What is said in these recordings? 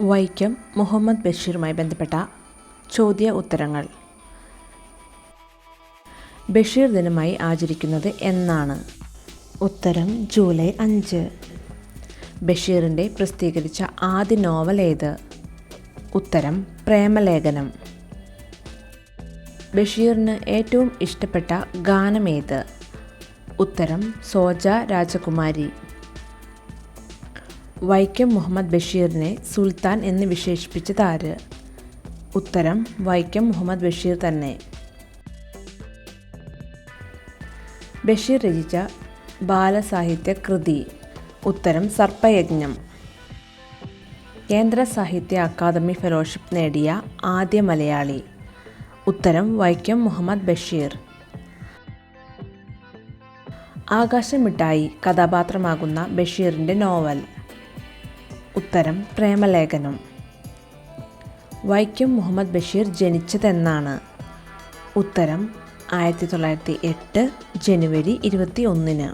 വൈക്കം മുഹമ്മദ് ബഷീറുമായി ബന്ധപ്പെട്ട ചോദ്യ ഉത്തരങ്ങൾ. ബഷീർ ദിനമായി ആചരിക്കുന്നത് എന്നാണ്. ഉത്തരം ജൂലൈ അഞ്ച്. ബഷീറിന്റെ പ്രസിദ്ധീകരിച്ച ആദ്യ നോവൽ ഏത്? ഉത്തരം പ്രേമലേഖനം. ബഷീറിന് ഏറ്റവും ഇഷ്ടപ്പെട്ട ഗാനമേത് ഉത്തരം സോജ രാജകുമാരി. വൈക്കം മുഹമ്മദ് ബഷീറിനെ സുൽത്താൻ എന്ന് വിശേഷിപ്പിച്ചത് ആര്? ഉത്തരം വൈക്കം മുഹമ്മദ് ബഷീർ തന്നെ. ബഷീർ രചിച്ച ബാലസാഹിത്യ കൃതി. ഉത്തരം സർപ്പയജ്ഞം. കേന്ദ്ര സാഹിത്യ അക്കാദമി ഫെലോഷിപ്പ് നേടിയ ആദ്യ മലയാളി. ഉത്തരം വൈക്കം മുഹമ്മദ് ബഷീർ. ആകാശമിട്ടായി കഥാപാത്രമാകുന്ന ബഷീറിന്റെ നോവൽ. ഉത്തരം പ്രേമലേഖനം. വൈക്കം മുഹമ്മദ് ബഷീർ ജനിച്ചതെന്നാണ്. ഉത്തരം ആയിരത്തി തൊള്ളായിരത്തി എട്ട് ജനുവരി ഇരുപത്തി ഒന്നിന്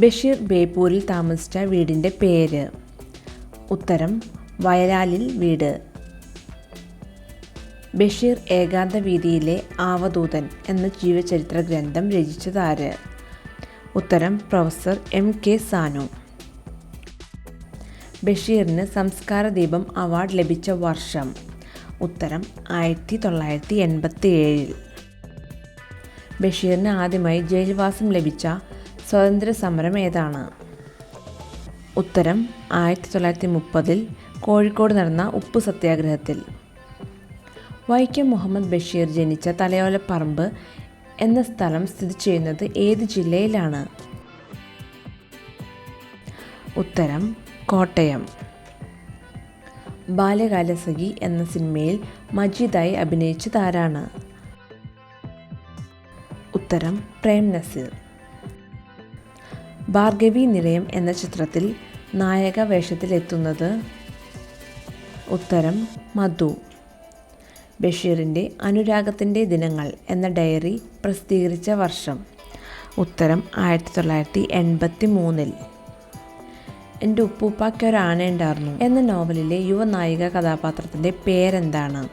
ബഷീർ ബേപ്പൂരിൽ താമസിച്ച വീടിന്റെ പേര്. ഉത്തരം വയലാലിൽ വീട്. ബഷീർ ഏകാന്ത വീതിയിലെ ആവധൂതൻ എന്ന ജീവചരിത്ര ഗ്രന്ഥം രചിച്ചതാര്? ഉത്തരം പ്രൊഫസർ എം കെ സാനു. ബഷീറിന് സംസ്കാര ദീപം അവാർഡ് ലഭിച്ച വർഷം. ഉത്തരം ആയിരത്തി തൊള്ളായിരത്തി എൺപത്തി ഏഴിൽ ബഷീറിന് ആദ്യമായി ജയിൽവാസം ലഭിച്ച സ്വാതന്ത്ര്യ സമരം ഏതാണ്? ഉത്തരം ആയിരത്തി തൊള്ളായിരത്തി മുപ്പതിൽ കോഴിക്കോട് നടന്ന ഉപ്പ് സത്യാഗ്രഹത്തിൽ. വൈക്കം മുഹമ്മദ് ബഷീർ ജനിച്ച തലയോലപ്പറമ്പ് എന്ന സ്ഥലം സ്ഥിതി ചെയ്യുന്നത് ഏത് ജില്ലയിലാണ്? ഉത്തരം കോട്ടയം. ബാല്യകാലസഖി എന്ന സിനിമയിൽ മജീദായി അഭിനയിച്ച താരാണ് ഉത്തരം പ്രേം നസീർ. ഭാർഗവി നിലയം എന്ന ചിത്രത്തിൽ നായക വേഷത്തിലെത്തുന്നത് ഉത്തരം മധു. ബഷീറിന്റെ അനുരാഗത്തിന്റെ ദിനങ്ങൾ എന്ന ഡയറി പ്രസിദ്ധീകരിച്ച വർഷം. ഉത്തരം ആയിരത്തി തൊള്ളായിരത്തി എൺപത്തി മൂന്നിൽ എന്റെ ഉപ്പൂപ്പായ്ക്ക് ഒരു ആന ഉണ്ടായിരുന്നു. എന്ന നോവലിലെ യുവനായിക കഥാപാത്രത്തിന്റെ പേരെന്താണ്?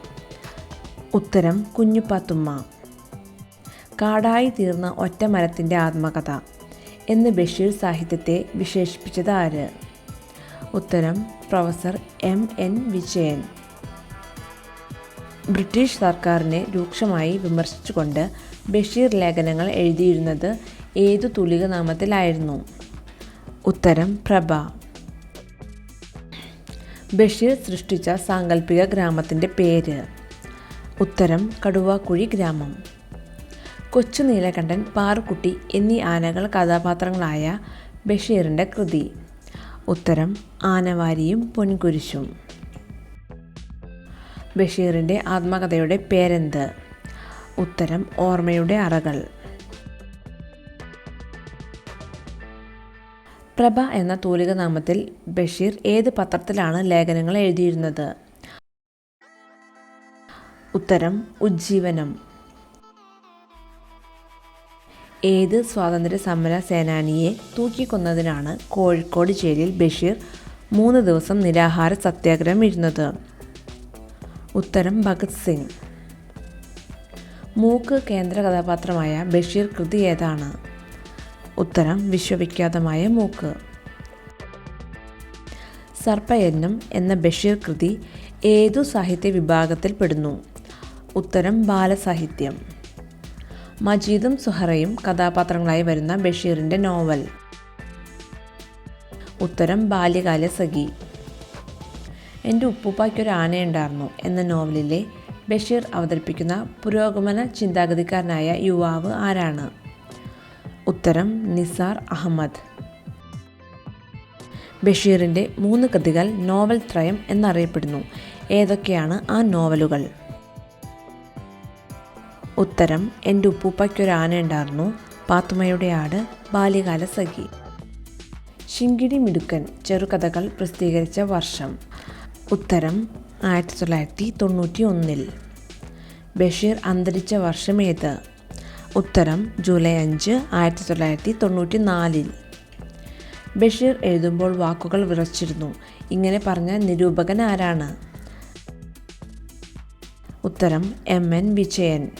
ഉത്തരം കുഞ്ഞുപാത്തുമ്മ. കാടായി തീർന്ന ഒറ്റ മരത്തിന്റെ ആത്മകഥ എന്ന് ബഷീർ സാഹിത്യത്തെ വിശേഷിപ്പിച്ചത് ആര്? ഉത്തരം professor M N Vijayan. British സർക്കാരിനെ രൂക്ഷമായി വിമർശിച്ചുകൊണ്ട് ബഷീർ ലേഖനങ്ങൾ എഴുതിയിരുന്നത് ഏതു തുലിക നാമത്തിലായിരുന്നു ഉത്തരം പ്രഭ. ബഷീർ സൃഷ്ടിച്ച സാങ്കല്പിക ഗ്രാമത്തിന്റെ പേര്. ഉത്തരം കടുവാക്കുഴി ഗ്രാമം. കൊച്ചു നീലകണ്ഠൻ പാറുക്കുട്ടി എന്നീ ആനകൾ കഥാപാത്രങ്ങളായ ബഷീറിന്റെ കൃതി. ഉത്തരം ആനവാരിയും പൊൻകുരിശും. ബഷീറിന്റെ ആത്മകഥയുടെ പേരെന്ത്? ഉത്തരം ഓർമ്മയുടെ അറകൾ. പ്രഭ എന്ന തൂലിക നാമത്തിൽ ബഷീർ ഏത് പത്രത്തിലാണ് ലേഖനങ്ങൾ എഴുതിയിരുന്നത്? ഉത്തരം ഉജ്ജീവനം. ഏത് സ്വാതന്ത്ര്യ സമര സേനാനിയെ തൂക്കിക്കൊന്നതിനാണ് കോഴിക്കോട് ജയിലിൽ ബഷീർ മൂന്ന് ദിവസം നിരാഹാര സത്യാഗ്രഹം ഇരുന്നത്? ഉത്തരം ഭഗത് സിംഗ്. മൂക്ക് കേന്ദ്ര കഥാപാത്രമായ ബഷീർ കൃതി ഏതാണ്? ഉത്തരം വിശ്വവിഖ്യാതമായ മൂക്ക്. സർപ്പയന്നം എന്ന ബഷീർ കൃതി ഏതു സാഹിത്യ വിഭാഗത്തിൽ പെടുന്നു? ഉത്തരം ബാലസാഹിത്യം. മജീദും സുഹറയും കഥാപാത്രങ്ങളായി വരുന്ന ബഷീറിന്റെ നോവൽ. ഉത്തരം ബാല്യകാല സഖി. എന്റെ ഉപ്പൂപ്പായ്ക്കൊരു ആനയുണ്ടായിരുന്നു എന്ന നോവലിലെ ബഷീർ അവതരിപ്പിക്കുന്ന പുരോഗമന ചിന്താഗതിക്കാരനായ യുവാവ് ആരാണ്? ഉത്തരം നിസാർ അഹമ്മദ്. ബഷീറിന്റെ മൂന്ന് കൃതികൾ നോവൽ ത്രയം എന്നറിയപ്പെടുന്നു. ഏതൊക്കെയാണ് ആ നോവലുകൾ? ഉത്തരം എന്റെ ഉപ്പൂപ്പയ്ക്കൊരു ആനയുണ്ടായിരുന്നു. പാത്തുമ്മയുടെ ആട് ബാല്യകാല സഖി. ശിങ്കിടി മിടുക്കൻ ചെറുകഥകൾ പ്രസിദ്ധീകരിച്ച വർഷം. ഉത്തരം ആയിരത്തി തൊള്ളായിരത്തി തൊണ്ണൂറ്റി ഒന്നിൽ ബഷീർ അന്തരിച്ച വർഷമേത് ഉത്തരം ജൂലൈ അഞ്ച് ആയിരത്തി തൊള്ളായിരത്തി തൊണ്ണൂറ്റി നാലിൽ ബഷീർ എഴുതുമ്പോൾ വാക്കുകൾ വിറച്ചിരുന്നു. ഇങ്ങനെ പറഞ്ഞ നിരൂപകൻ ആരാണ്? ഉത്തരം എം എൻ വിജയൻ.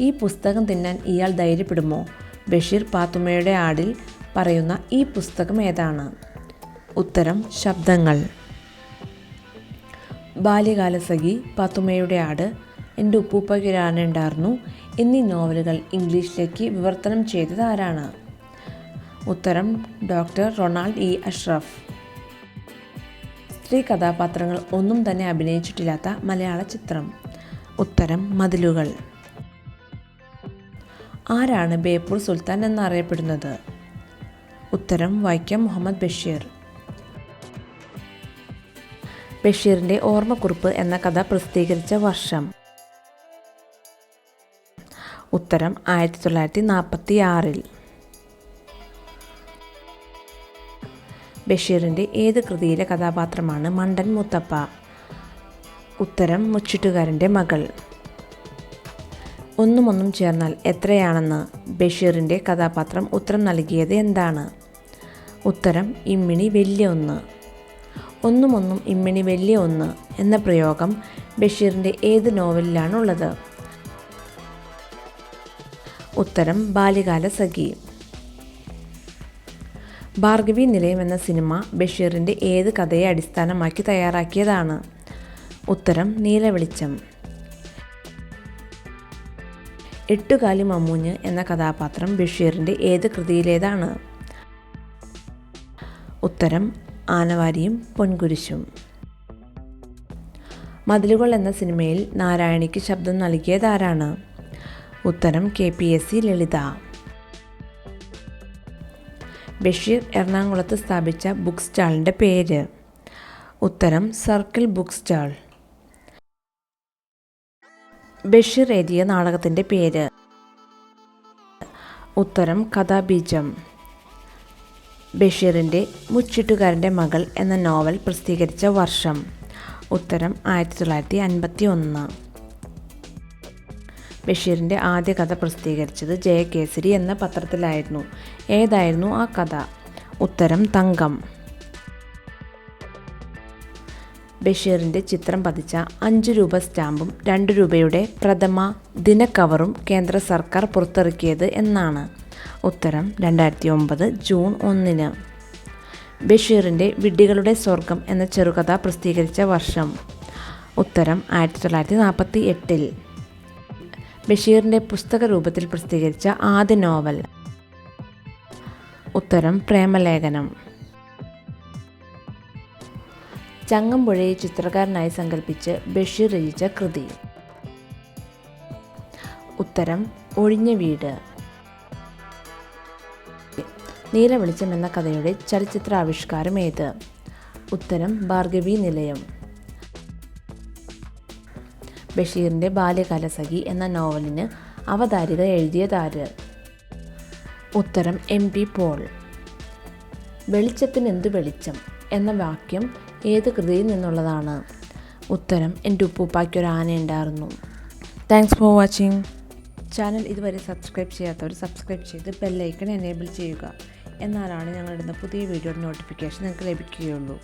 ഈ പുസ്തകം തിന്നാൻ ഇയാൾ ധൈര്യപ്പെടുമോ? ബഷീർ പാത്തുമ്മയുടെ ആടിൽ പറയുന്ന ഈ പുസ്തകം ഏതാണ്? ഉത്തരം ശബ്ദങ്ങൾ. ബാല്യകാലസഖി പാത്തുമ്മയുടെ ആട് എന്റെ ഉണ്ടായിരുന്നു എന്നീ നോവലുകൾ ഇംഗ്ലീഷിലേക്ക് വിവർത്തനം ചെയ്തത് ആരാണ് ഉത്തരം ഡോക്ടർ റൊണാൾഡ് ഇ. അഷ്റഫ്. സ്ത്രീ കഥാപാത്രങ്ങൾ ഒന്നും തന്നെ അഭിനയിച്ചിട്ടില്ലാത്ത മലയാള ചിത്രം. ഉത്തരം മതിലുകൾ. ആരാണ് ബേപ്പൂർ സുൽത്താൻ എന്നറിയപ്പെടുന്നത്? ഉത്തരം വൈക്കം മുഹമ്മദ് ബഷീർ. ബഷീറിന്റെ ഓർമ്മക്കുറിപ്പ് എന്ന കഥ പ്രസിദ്ധീകരിച്ച വർഷം. ഉത്തരം ആയിരത്തി തൊള്ളായിരത്തി നാൽപ്പത്തി ആറിൽ ബഷീറിന്റെ ഏത് കൃതിയിലെ കഥാപാത്രമാണ് മണ്ടൻ മുത്തപ്പ? ഉത്തരം മുച്ചിട്ടുകാരന്റെ മകൾ. ഒന്നും ഒന്നും ചേർന്നാൽ എത്രയാണെന്ന് ബഷീറിന്റെ കഥാപാത്രം ഉത്തരം നൽകിയത് എന്താണ്? ഉത്തരം ഇമ്മിണി വലിയ ഒന്ന്. ഒന്നും ഒന്നും ഇമ്മിണി വലിയ ഒന്ന് എന്ന പ്രയോഗം ബഷീറിന്റെ ഏത് നോവലിലാണുള്ളത് ഉത്തരം ബാല്യകാല സഖി. ഭാർഗവി നിലയം എന്ന സിനിമ ബഷീറിന്റെ ഏത് കഥയെ അടിസ്ഥാനമാക്കി തയ്യാറാക്കിയതാണ്? ഉത്തരം നീലവെളിച്ചം എട്ടുകാലി മമ്മൂഞ്ഞ് എന്ന കഥാപാത്രം ബഷീറിന്റെ ഏത് കൃതിയിലേതാണ്? ഉത്തരം ആനവാരിയും പൊൻകുരിശും. മതിലുകൾ എന്ന സിനിമയിൽ നാരായണിക്ക് ശബ്ദം നൽകിയതാരാണ്? ഉത്തരം K P S C Lalitha. Basheer എറണാകുളത്ത് സ്ഥാപിച്ച ബുക്ക് സ്റ്റാളിന്റെ പേര്. ഉത്തരം സർക്കിൾ ബുക്ക് സ്റ്റാൾ. ബഷീർ എഴുതിയ നാടകത്തിന്റെ പേര്. ഉത്തരം കഥാബീജം. ബഷീറിന്റെ മുച്ചിട്ടുകാരന്റെ മകൾ എന്ന നോവൽ പ്രസിദ്ധീകരിച്ച വർഷം. ഉത്തരം ആയിരത്തി തൊള്ളായിരത്തി അൻപത്തി ഒന്ന്. ബഷീറിന്റെ ആദ്യ കഥ പ്രസിദ്ധീകരിച്ചത് ജയകേസരി എന്ന പത്രത്തിലായിരുന്നു. ഏതായിരുന്നു ആ കഥ? ഉത്തരം തങ്കം. ബഷീറിന്റെ ചിത്രം പതിച്ച അഞ്ച് രൂപ സ്റ്റാമ്പും രണ്ട് രൂപയുടെ പ്രഥമ ദിനക്കവറും കേന്ദ്ര സർക്കാർ പുറത്തിറക്കിയത് എന്നാണ്. ഉത്തരം രണ്ടായിരത്തി ഒമ്പത് ജൂൺ ഒന്നിന്. ബഷീറിന്റെ വിഡ്ഢികളുടെ സ്വർഗം എന്ന ചെറുകഥ പ്രസിദ്ധീകരിച്ച വർഷം. ഉത്തരം ആയിരത്തി തൊള്ളായിരത്തി നാൽപ്പത്തി എട്ടിൽ. ബഷീറിന്റെ പുസ്തക രൂപത്തിൽ പ്രസിദ്ധീകരിച്ച ആദ്യ നോവൽ. ഉത്തരം പ്രേമലേഖനം. ചങ്ങമ്പുഴയെ ചിത്രകാരനായി സങ്കല്പിച്ച് ബഷീർ രചിച്ച കൃതി. ഉത്തരം ഒഴിഞ്ഞ വീട്. നീലവെളിച്ചം എന്ന കഥയുടെ ചലച്ചിത്ര ആവിഷ്കാരം ഏത്? ഉത്തരം ഭാർഗവി നിലയം. ബഷീറിന്റെ ബാല്യകാലസഖി എന്ന നോവലിന് അവതാരിക എഴുതിയതാര്? ഉത്തരം എം പി പോൾ. വെളിച്ചത്തിന് എന്തു വെളിച്ചം എന്ന വാക്യം ഏത് കൃതിയിൽ നിന്നുള്ളതാണ്? ഉത്തരം എന്റെ ഉപ്പൂപ്പായ്ക്ക് ഒരു ആന ഉണ്ടായിരുന്നു. താങ്ക്സ് ഫോർ വാച്ചിങ് ചാനൽ ഇതുവരെ സബ്സ്ക്രൈബ് ചെയ്യാത്തവർ സബ്സ്ക്രൈബ് ചെയ്ത് ബെല്ലൈക്കൺ എനേബിൾ ചെയ്യുക. എന്നാലാണ് ഞങ്ങളിടുന്ന പുതിയ വീഡിയോയുടെ നോട്ടിഫിക്കേഷൻ നിങ്ങൾക്ക് ലഭിക്കുകയുള്ളൂ.